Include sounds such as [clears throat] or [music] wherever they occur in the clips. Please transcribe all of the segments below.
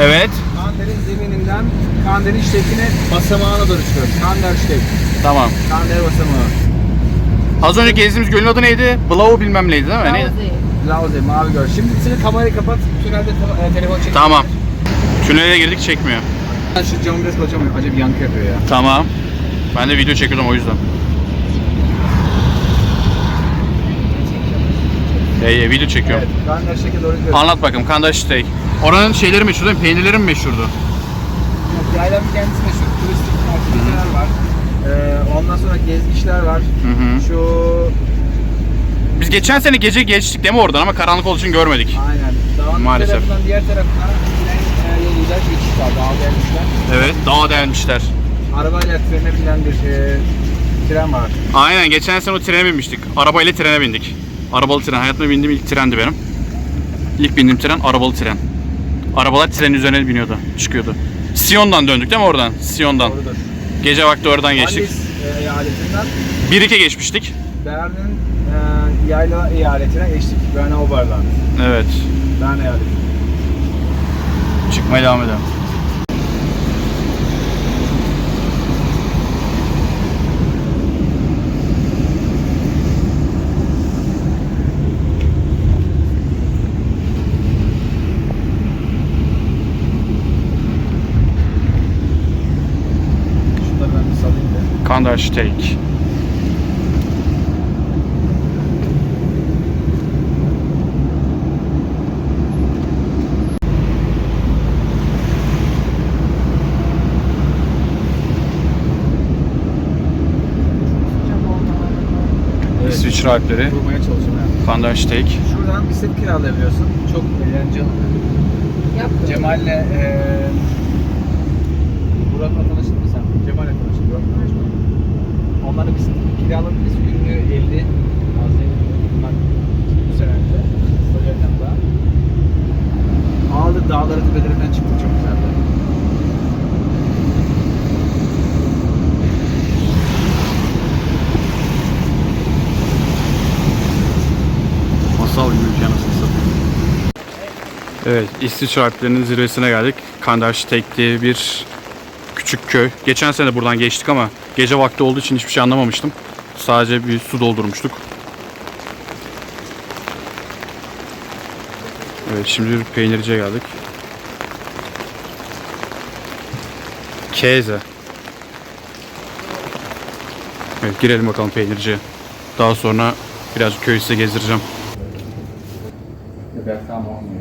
Evet. Kander'in zemininden Kander'in şekline basamağına doğru çıkıyoruz. Kander şek. Tamam. Kander basamağı. Az önce gezdiğimiz gölün adı neydi? Blau bilmem neydi değil mi? Neydi? Lauze, mavi göl. Şimdi sen kamerayı kapat. Tünelde te- telefon çek. Tamam. Tünele girdik çekmiyor. Ben şu camı biraz açamıyorum. Acayip yankı yapıyor ya. Tamam. Ben de video çekiyordum o yüzden. İyi video çekiyorum. Evet. Kander şeke doğru gidiyoruz. Anlat bakalım Kandaş Steak. Oranın şeyleri meşhur değil mi? Peynirleri mi meşhurdu? Yaylanın kendisi meşhur. Turistik aktiviteler var. Ee, ondan sonra gezmişler var. Hı hı. Şu Biz geçen sene gece geçtik değil mi oradan ama karanlık olduğu için görmedik. aynen. Dağın Maalesef. bir tarafından diğer tarafına giden e, yoluyla geçiş var. Dağ gelmişler. Evet dağa delmişler. Arabayla trene binen bir e, tren var. Aynen geçen sene o trene binmiştik. Arabayla trene bindik. Arabalı tren. Hayatımda bindiğim ilk trendi benim. İlk bindiğim tren arabalı tren. Arabalar trenin üzerine biniyordu, çıkıyordu. Siyon'dan döndük değil mi oradan? Siyon'dan. Doğrudur. Gece vakti oradan geçtik. Wallis e, eyaletinden 1-2 geçmiştik. Berlin e, yayla eyaletine geçtik. Berne Oberland. Evet. Bern eyaleti. Çıkmaya devam edelim. Şunları ben bir salayım Steak. İsviçre Alpleri. Vurmaya çalışıyorum yani. Kandar Steak. Şuradan bisiklet kiralayabiliyorsun. Çok eğlenceli. Cemal'le eee Burak'la tanıştın mı sen? Cemal'le tanıştın. Burak'la tanıştın? Onların kiraladığımız günlüğü 50. Az değil. Bunlar bu sene önce. Stajyerden daha. Ağladık dağları tepelerinden çıktık. Çok güzeldi. Masal gibi ülke anasını satayım. Evet, İsviçre Alplerinin zirvesine geldik. Kandersteg diye bir küçük köy. Geçen sene buradan geçtik ama gece vakti olduğu için hiçbir şey anlamamıştım. Sadece bir su doldurmuştuk. Evet, şimdi bir peynirciye geldik. Keze. Evet, girelim bakalım peynirciye. Daha sonra birazcık köyü size gezdireceğim. Bayağı ağır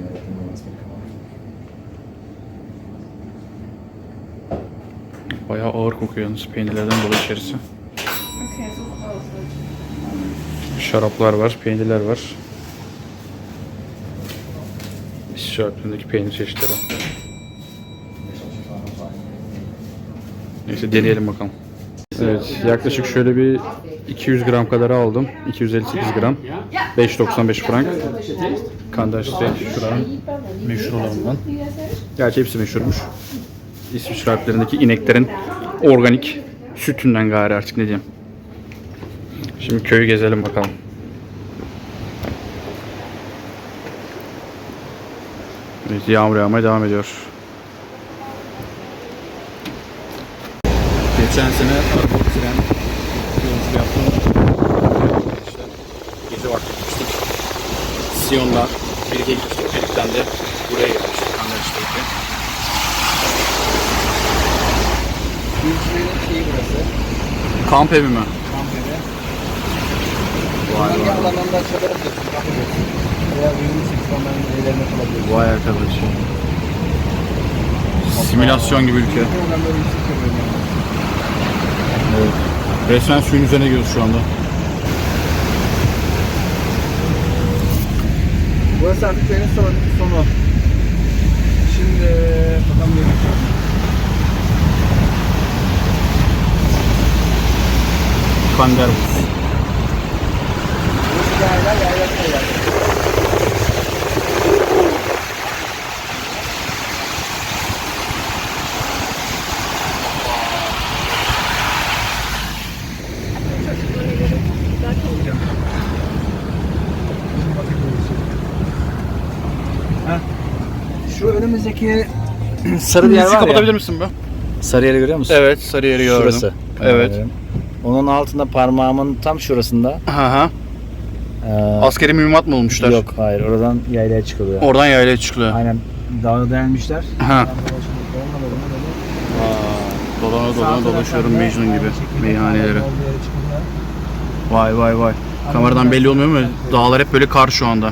kokuyor yalnız peynirlerden dolayı içerisi. Şaraplar var, peynirler var. Şaraplarındaki peynir çeşitleri. Neyse deneyelim bakalım. Evet, yaklaşık şöyle bir 200 gram kadar aldım. 258 gram. 5.95 frank. Kandaş steak meşhur olanından. Gerçi hepsi meşhurmuş. İsviçre Alplerindeki ineklerin organik sütünden gari artık ne diyeyim. Şimdi köyü gezelim bakalım. Evet, yağmur yağmaya devam ediyor. Geçen sene arabalı tren yolculuğu yaptım. İşte gece vakti gitmiştik. Siyon'dan Birik'e gitmiştik. Birik'ten de buraya gelmiştik. Kandarış'taki. Büyükşehir'in şeyi burası. Kamp evi mi? Kamp evi. Vay Hangi vay. alanında çadır atıyorsun? Yapabiliyorsun. Veya uyumluysak onların evlerine kalabiliyorsun. Vay arkadaş. Simülasyon gibi ülke. Böyle yüksek yani. Evet. Resmen suyun üzerine gidiyoruz şu anda. Burası artık köyün son, sonu. Şimdi bakalım ne yapacağız. Yayla. Heh. Şu önümüzdeki sarı bir yer var kapatabilir ya. misin be? Sarı yeri görüyor musun? Evet sarı yeri gördüm. Şurası. Evet. Onun altında parmağımın tam şurasında. Hı. Ee, Askeri mühimmat mı olmuşlar? Yok hayır oradan yaylaya çıkılıyor. Oradan yaylaya çıkılıyor. Aynen dağda dayanmışlar. Ha. Dolana dolana dolaşıyorum Mecnun gibi çıkılıyor. Vay vay vay. Kameradan belli olmuyor mu? Dağlar hep böyle kar şu anda.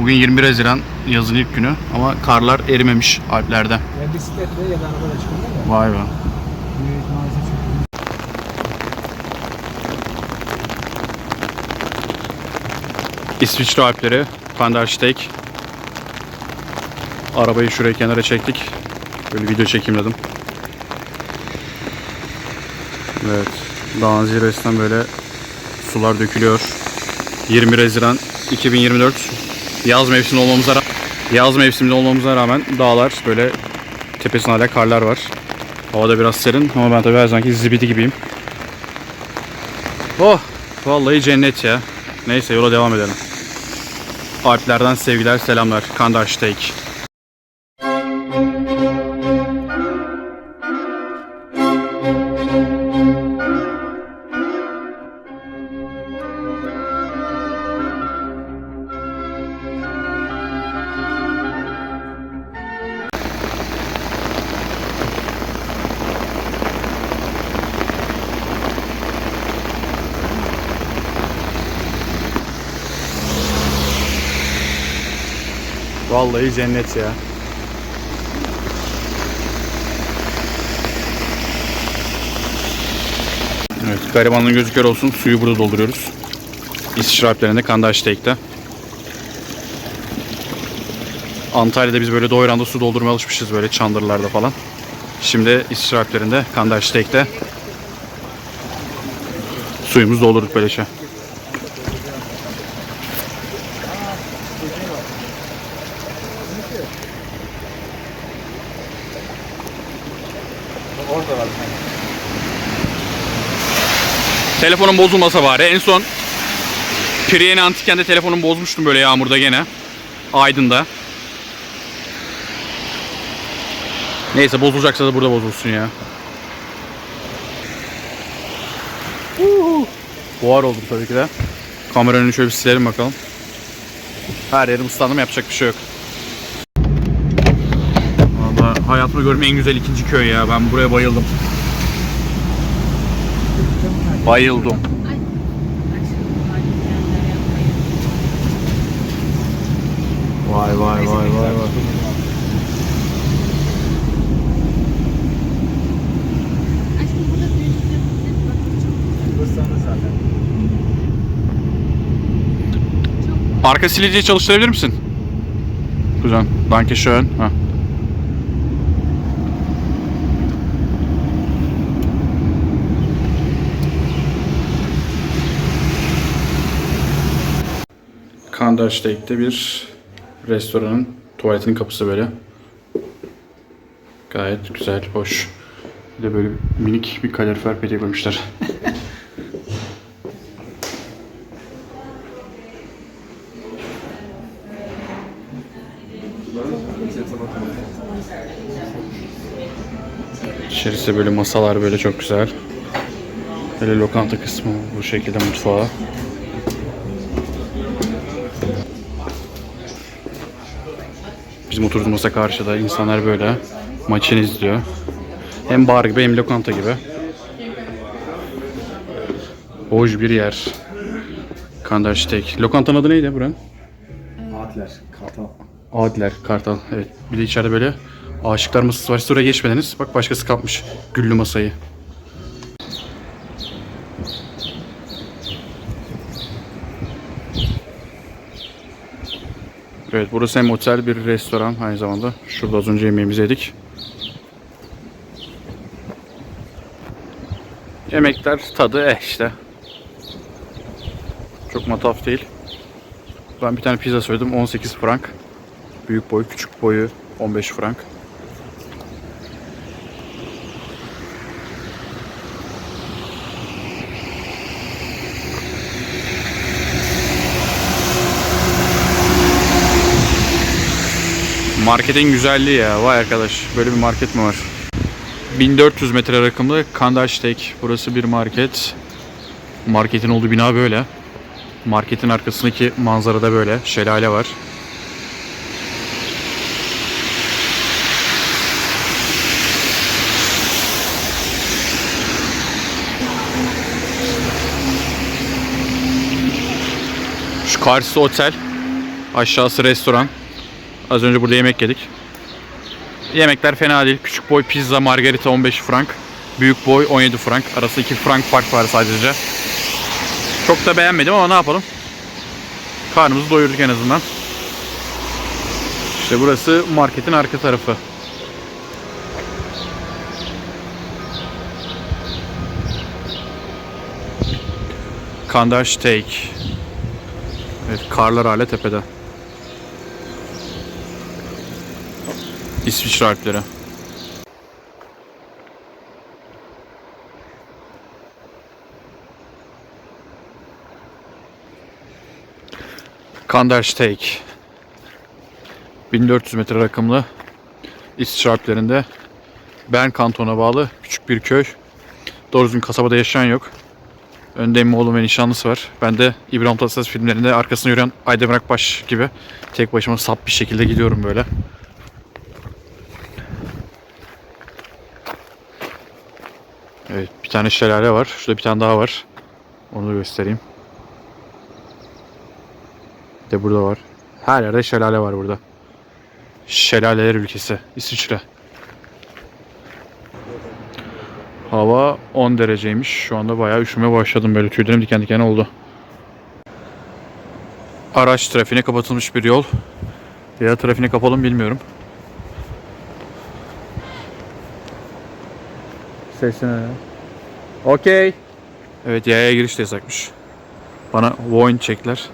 Bugün 21 Haziran yazın ilk günü ama karlar erimemiş Alplerde. Ya bisikletle ya da arabada çıkılıyor. Vay be. Büyük maalesef çok İsviçre Alpleri, Kandersteg. Arabayı şuraya kenara çektik. Böyle video çekeyim dedim. Evet. Dağın zirvesinden böyle sular dökülüyor. 21 Haziran 2024 yaz mevsiminde olmamıza ra- yaz mevsiminde olmamıza rağmen dağlar böyle tepesinde hala karlar var. Havada biraz serin ama ben tabii her zamanki zibidi gibiyim. Oh! Vallahi cennet ya. Neyse yola devam edelim. Alplerden sevgiler, selamlar. Kandarsteg. Vallahi cennet ya. Evet, garibanlığın gözü olsun. Suyu burada dolduruyoruz. İsviçre Alplerinde Kandarsteg'de. Antalya'da biz böyle Doyran'da su doldurmaya alışmışız böyle çandırlarda falan. Şimdi İsviçre Alplerinde Kandarsteg'de suyumuzu doldurduk böyle şey. Telefonum bozulmasa bari. En son Priyene Antiken'de telefonumu bozmuştum böyle yağmurda gene. Aydın'da. Neyse bozulacaksa da burada bozulsun ya. Buhar olduk tabii ki de. Kamera önünü şöyle bir silelim bakalım. Her yerim ıslandım yapacak bir şey yok. Valla hayatımda gördüğüm en güzel ikinci köy ya. Ben buraya bayıldım. Bayıldım. Vay vay vay vay vay. Arka siliciyi çalıştırabilir misin? Güzel. Danke schön. Ha. Kandersteg'de bir restoranın tuvaletinin kapısı böyle. Gayet güzel, hoş. Bir de böyle minik bir kalorifer peteği koymuşlar. [laughs] İçerisi böyle masalar böyle çok güzel. Böyle lokanta kısmı bu şekilde mutfağı. Bizim oturduğumuz masa karşıda insanlar böyle maçını izliyor. Hem bar gibi hem lokanta gibi. Hoş bir yer. Kandarsteg. Lokantanın adı neydi buranın? Atler, Kartal. Adler, Kartal. Evet. Bir de içeride böyle aşıklar masası var. Siz oraya geçmediniz. Bak başkası kapmış. Güllü masayı. Evet burası hem otel bir restoran aynı zamanda. Şurada az önce yemeğimizi yedik. Yemekler tadı eh işte. Çok mataf değil. Ben bir tane pizza söyledim 18 frank. Büyük boy, küçük boyu 15 frank. Marketin güzelliği ya. Vay arkadaş. Böyle bir market mi var? 1400 metre rakımlı Kandaştek. Burası bir market. Marketin olduğu bina böyle. Marketin arkasındaki manzara da böyle. Şelale var. Şu karşısı otel. Aşağısı restoran. Az önce burada yemek yedik. Yemekler fena değil. Küçük boy pizza margarita 15 frank. Büyük boy 17 frank. Arasında 2 frank fark var sadece. Çok da beğenmedim ama ne yapalım. Karnımızı doyurduk en azından. İşte burası marketin arka tarafı. Kandar Steak. Evet, karlar hala tepede. İsviçre Alpleri. Kandar Steak. 1400 metre rakımlı İsviçre Alplerinde Bern kantona bağlı küçük bir köy. Doğru düzgün kasabada yaşayan yok. Önde emmi oğlum ve nişanlısı var. Ben de İbrahim Tatlıses filmlerinde arkasında yürüyen Aydemir Akbaş gibi tek başıma sap bir şekilde gidiyorum böyle. Evet bir tane şelale var. Şurada bir tane daha var. Onu da göstereyim. Bir de burada var. Her yerde şelale var burada. Şelaleler ülkesi. İsviçre. Hava 10 dereceymiş. Şu anda bayağı üşümeye başladım. Böyle tüylerim diken diken oldu. Araç trafiğine kapatılmış bir yol. Ya trafiğine kapalı mı bilmiyorum. Sesine. Okey. Evet yaya giriş de yasakmış. Bana Voin çekler.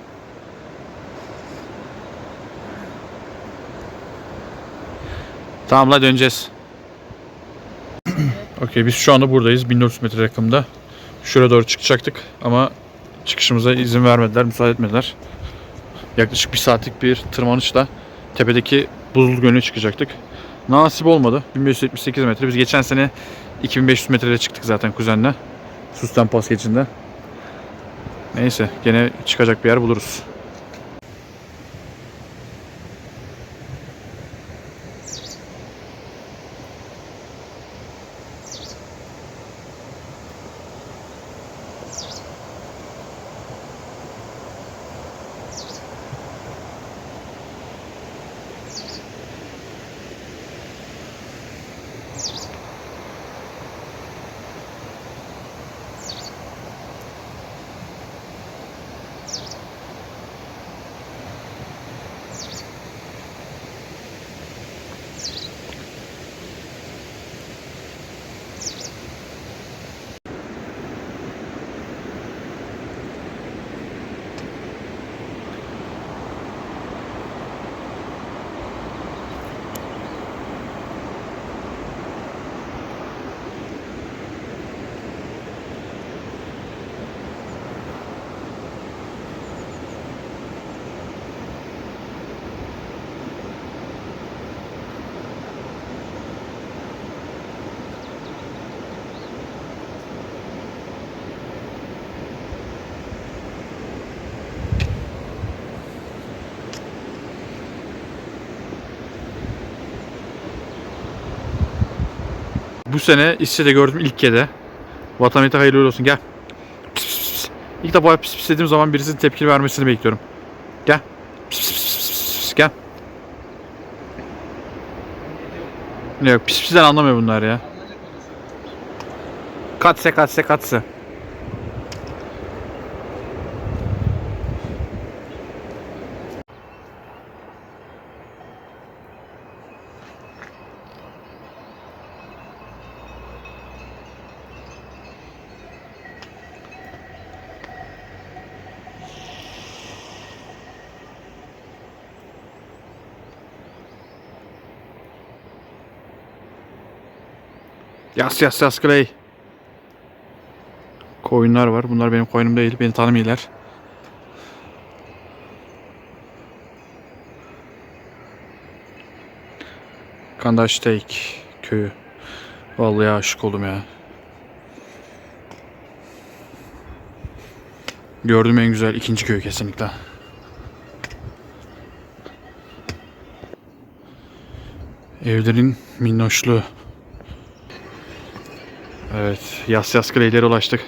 Tamam la döneceğiz. [clears throat] Okey biz şu anda buradayız 1400 metre rakımda. Şuraya doğru çıkacaktık ama çıkışımıza izin vermediler, müsaade etmediler. Yaklaşık bir saatlik bir tırmanışla tepedeki buzul gölüne çıkacaktık. Nasip olmadı. 1578 metre. Biz geçen sene 2500 metrede çıktık zaten kuzenle. Sustan pas geçinde. Neyse gene çıkacak bir yer buluruz. Bu sene İsviçre'de gördüm ilk kede. Vatan millete hayırlı olsun. Gel. Pis pis pis. İlk defa pis pis dediğim zaman birisinin tepki vermesini bekliyorum. Gel. Pis pis pis pis pis. Gel. Yok pis pisden anlamıyor bunlar ya. Katse katse katse. Yas yas yas Clay. Koyunlar var. Bunlar benim koyunum değil. Beni tanımıyorlar. Kandaşteik köyü. Vallahi aşık oldum ya. Gördüğüm en güzel ikinci köy kesinlikle. Evlerin minnoşluğu. Evet, yas yas claylere ulaştık.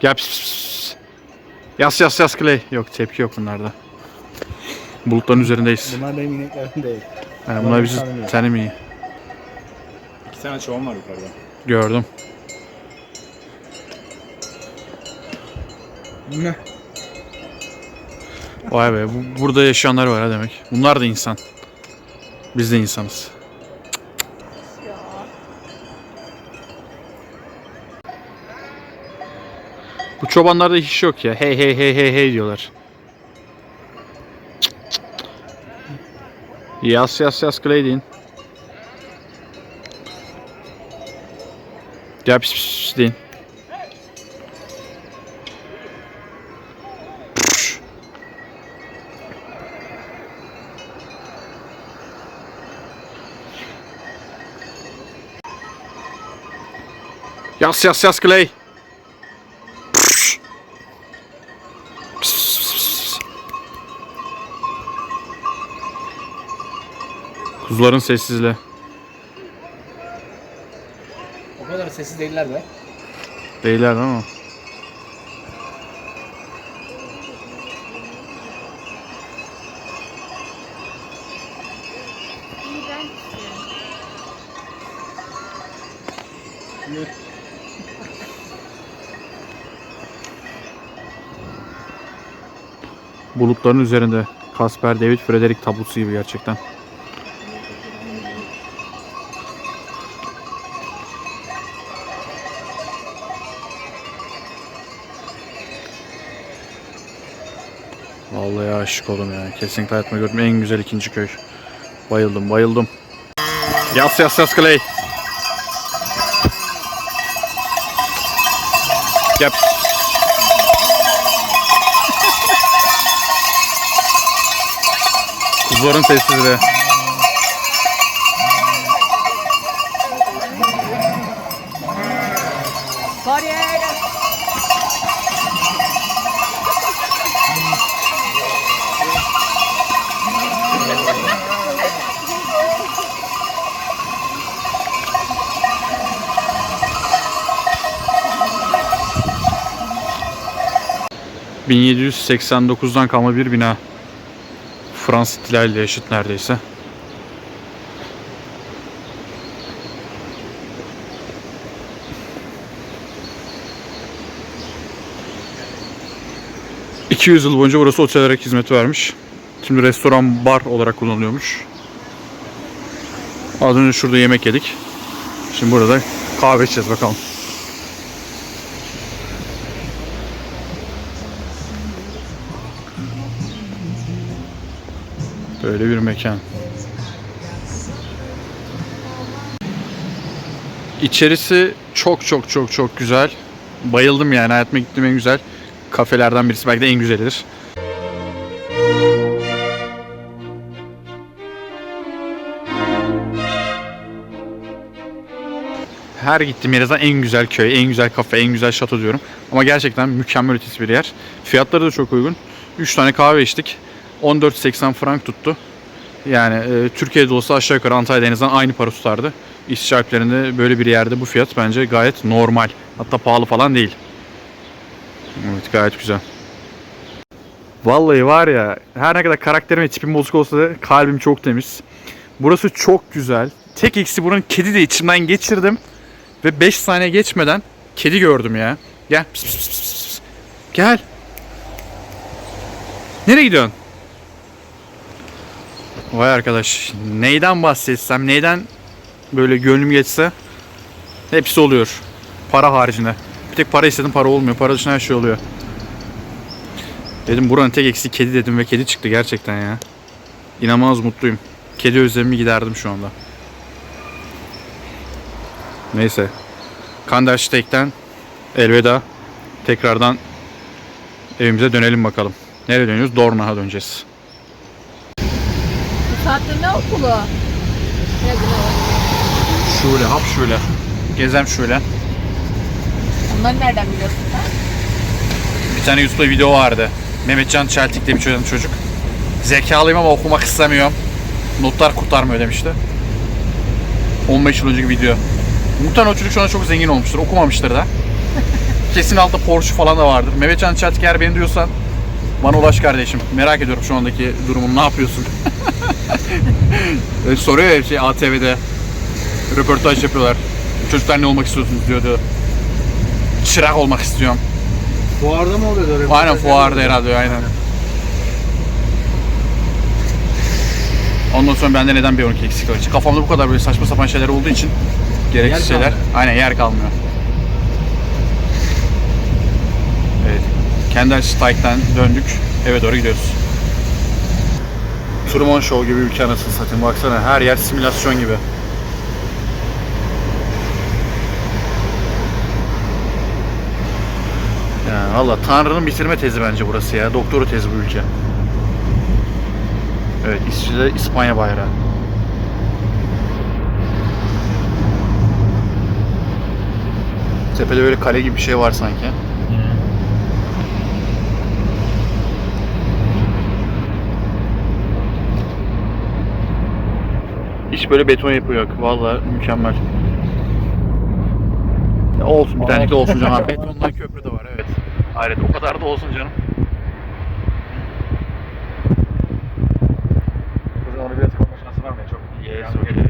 Gel pis, pis. Yas yas yas clay. Yok tepki yok bunlarda. Bulutların üzerindeyiz. Bunlar benim ineklerim değil. Yani bunlar bizi tanımıyorum. tanımıyor. İki tane çoğum var yukarıda. Gördüm. Ne? Vay be bu, burada yaşayanlar var ha demek. Bunlar da insan. Biz de insanız. Bu çobanlarda hiç yok ya. Hey hey hey hey hey diyorlar. Yas yas yas Claydin. Gel pis pis pis deyin. Yas yas yas Clay. Kuzuların sessizliği. O kadar sessiz değiller be. Değiller değil Bulutların üzerinde. Kasper David Frederick tablosu gibi gerçekten. Vallahi aşık oldum ya. Kesinlikle hayatımda gördüğüm en güzel ikinci köy. Bayıldım, bayıldım. Yas yas yas Clay. Gel. Kuzuların sessizliği. ...1789'dan kalma bir bina. Fransız ihtilaliyle eşit neredeyse. ...200 yıl boyunca burası otel olarak hizmet vermiş. Şimdi restoran, bar olarak kullanılıyormuş. Az önce şurada yemek yedik. Şimdi burada kahve içeceğiz bakalım. Böyle bir mekan. İçerisi çok çok çok çok güzel. Bayıldım yani hayatıma gittiğim en güzel kafelerden birisi. Belki de en güzelidir. Her gittiğim yere zaten en güzel köy, en güzel kafe, en güzel şato diyorum. Ama gerçekten mükemmel ötesi bir yer. Fiyatları da çok uygun. 3 tane kahve içtik. 14.80 frank tuttu. Yani e, Türkiye'de olsa aşağı yukarı Antalya'da en azından aynı para tutardı. Alplerinde böyle bir yerde bu fiyat bence gayet normal. Hatta pahalı falan değil. Evet gayet güzel. Vallahi var ya her ne kadar karakterim ve tipim bozuk olsa da kalbim çok temiz. Burası çok güzel. Tek eksi buranın kedi de içimden geçirdim. Ve 5 saniye geçmeden kedi gördüm ya. Gel. Pis, pis, pis, pis. Gel. Nereye gidiyorsun? Vay arkadaş. Neyden bahsetsem, neyden böyle gönlüm geçse hepsi oluyor. Para haricinde. Bir tek para istedim para olmuyor. Para dışında her şey oluyor. Dedim buranın tek eksiği kedi dedim ve kedi çıktı gerçekten ya. İnanılmaz mutluyum. Kedi özlemimi giderdim şu anda. Neyse. Kandersteak'ten elveda. Tekrardan evimize dönelim bakalım. Nereye dönüyoruz? Dorna'ya döneceğiz. Saatte ne okulu? Var. Şöyle hap şöyle. Gezem şöyle. Onları nereden biliyorsun sen? Bir tane YouTube'da video vardı. Mehmetcan Çeltik diye bir çocuk. çocuk. Zekalıyım ama okumak istemiyorum. Notlar kurtarmıyor demişti. 15 yıl önceki video. Muhtemelen o çocuk şu anda çok zengin olmuştur. Okumamıştır da. [laughs] Kesin altta Porsche falan da vardır. Mehmetcan Çeltik eğer beni duyuyorsan bana ulaş kardeşim. Merak ediyorum şu andaki durumunu. Ne yapıyorsun? Öyle [laughs] soruyor ya şey ATV'de. Röportaj yapıyorlar. Çocuklar ne olmak istiyorsunuz diyordu. Çırak olmak istiyorum. Fuarda mı oluyordu? öyle? Aynen fuarda herhalde aynen. Ondan sonra bende neden bir 12 eksik var? Kafamda bu kadar böyle saçma sapan şeyler olduğu için gereksiz Yer şeyler. kalmıyor. Aynen yer kalmıyor. Evet. Kendall Strike'den döndük. Eve doğru gidiyoruz. Truman Show gibi ülke anasını satayım. Baksana her yer simülasyon gibi. Ya valla Tanrı'nın bitirme tezi bence burası ya. Doktoru tezi bu ülke. Evet İsviçre İspanya bayrağı. Tepede böyle kale gibi bir şey var sanki. Hiç böyle beton yapı yok. Valla mükemmel. Ya olsun bir tane de olsun canım. Ha, [laughs] Betondan köprü de var evet. Hayret o kadar da olsun canım. Burada onu biraz konuşması var mı? Çok Yes, yalnız okay.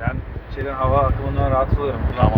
Ben şeyden hava akımından rahatsız oluyorum. Tamam